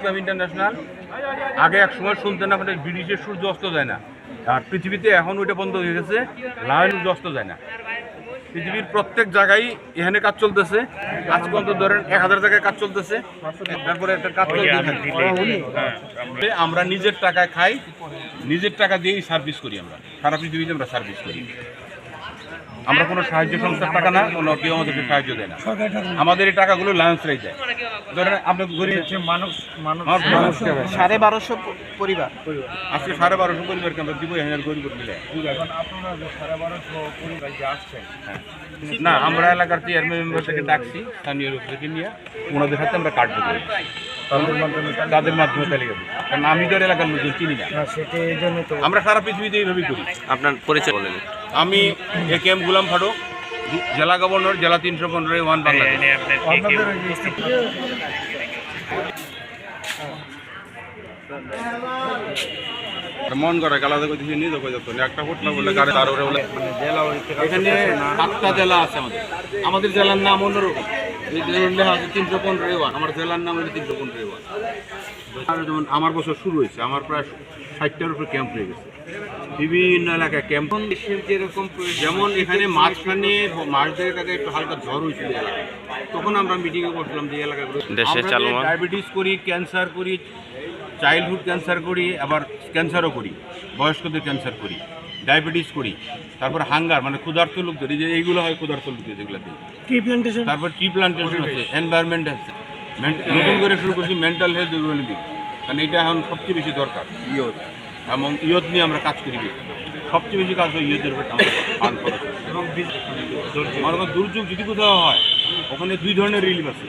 Club international আগে এক সময় শুনতেন আপনার ব্রিটিশের সূর্য অস্ত যায় না। আর পৃথিবীতে এখন ওইটা বন্ধ হয়ে গেছে লায়ন সূর্য অস্ত যায় না। পৃথিবীর প্রত্যেক জায়গায় এখানে কাজ চলতেছে আজ পর্যন্ত ধরেন এক হাজার জায়গায় কাজ চলতেছে তারপরে একটা কাজ চলতেছে। আমরা নিজের টাকায় খাই নিজের টাকা দিয়েই সার্ভিস করি আমরা। সারা পৃথিবীতে আমরা সার্ভিস করি। আমরা কোনো সাহায্য সংস্থার টাকা না কোনো কেউ আমাদেরকে সাহায্য দেয় না। আমাদের এই টাকাগুলো লায়ন্সরাই দেয়। ধরেন আপনি গরিব মানুষ মানুষ মানুষ সাড়ে বারোশো পরিবার। আজকে সাড়ে বারোশো পরিবারকে আমরা দিব হাজার গরিব মিলে। এখন আপনারা যে সাড়ে বারোশো পরিবার যে আসছেন না আমরা এলাকার চেয়ারম্যান মেম্বার থেকে ডাকছি স্থানীয় লোক থেকে নিয়ে। ওনাদের সাথে আমরা কার্ড করি তাদের মাধ্যমে তালিকা দিই কারণ আমি তো এলাকার লোকজন চিনি না। আমরা সারা পৃথিবীতে এইভাবেই করি। আপনার পরিচয় বলেন। আমি এ কে এম গুলাম ফারুক জেলা গভর্নর জেলা তিনশো পনেরো ওয়ান বাংলাদেশ। মন করে গালাতে কইতেছি নিজে কই যাতো একটা ফুট না বলে গাড়ি তার ওরে বলে এখানে সাতটা জেলা আছে আমাদের। আমাদের জেলার নাম অন্যরকম তিনশো পনেরো ওয়ান আমার জেলার নাম হলো তিনশো পনেরো ওয়ান আর যেমন আমার বছর শুরু হয়েছে আমার প্রায় ষাটটার উপরে ক্যাম্প হয়ে গেছে। বিভিন্ন এলাকায় ক্যাম্প যেরকম যেমন এখানে মাঝখানে মাস দেড়েক আগে একটু হালকা ঝড় হয়েছিল এলাকায়। তখন আমরা মিটিংয়ে করছিলাম যে এলাকাগুলো ডায়াবেটিস করি ক্যান্সার করি চাইল্ডহুড ক্যান্সার করি আবার ক্যান্সারও করি বয়স্কদের ক্যান্সার করি ডায়াবেটিস করি তারপর হাঙ্গার মানে ক্ষুধার্ত লোকদের এই যে এইগুলো হয় ক্ষুধার্ত লোকদের যেগুলো দিই টি তারপর ট্রি প্লান্টেশন আছে? এনভায়রনমেন্ট আছে নতুন করে শুরু করছি মেন্টাল হেলথ ওয়েল বিং কারণ এটা এখন সবচেয়ে বেশি দরকার ইয়ত। এবং ইয়ত নিয়ে আমরা কাজ করি সবচেয়ে বেশি কাজ হয় ইয়তের উপর আমরা পান করা। এবং মনে দুর্যোগ যদি কোথাও হয় ওখানে দুই ধরনের রিলিফ আছে।